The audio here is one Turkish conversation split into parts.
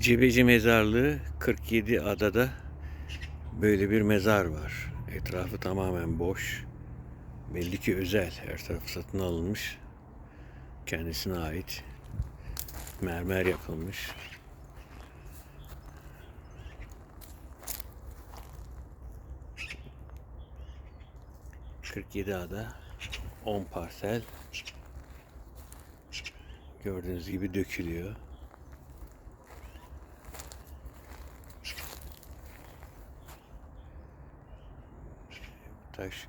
Cebeci Mezarlığı 47 adada böyle bir mezar var. Etrafı tamamen boş. Belli ki özel. Her tarafı satın alınmış. Kendisine ait. Mermer yapılmış. ...47 ada... ...10 parsel... ...gördüğünüz gibi dökülüyor. Taş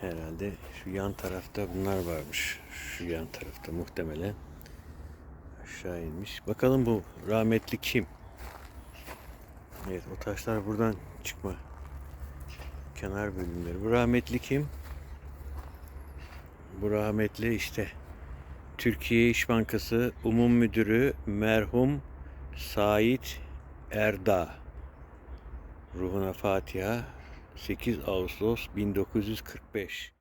herhalde şu yan tarafta bunlar varmış. Şu yan tarafta muhtemelen aşağı inmiş. Bakalım bu rahmetli kim? Evet o taşlar buradan çıkma. Kenar bölümleri. Bu rahmetli kim? Bu rahmetli işte Türkiye İş Bankası Umum Müdürü merhum Sait Erdağ. Ruhuna Fatiha 8 Ağustos 1945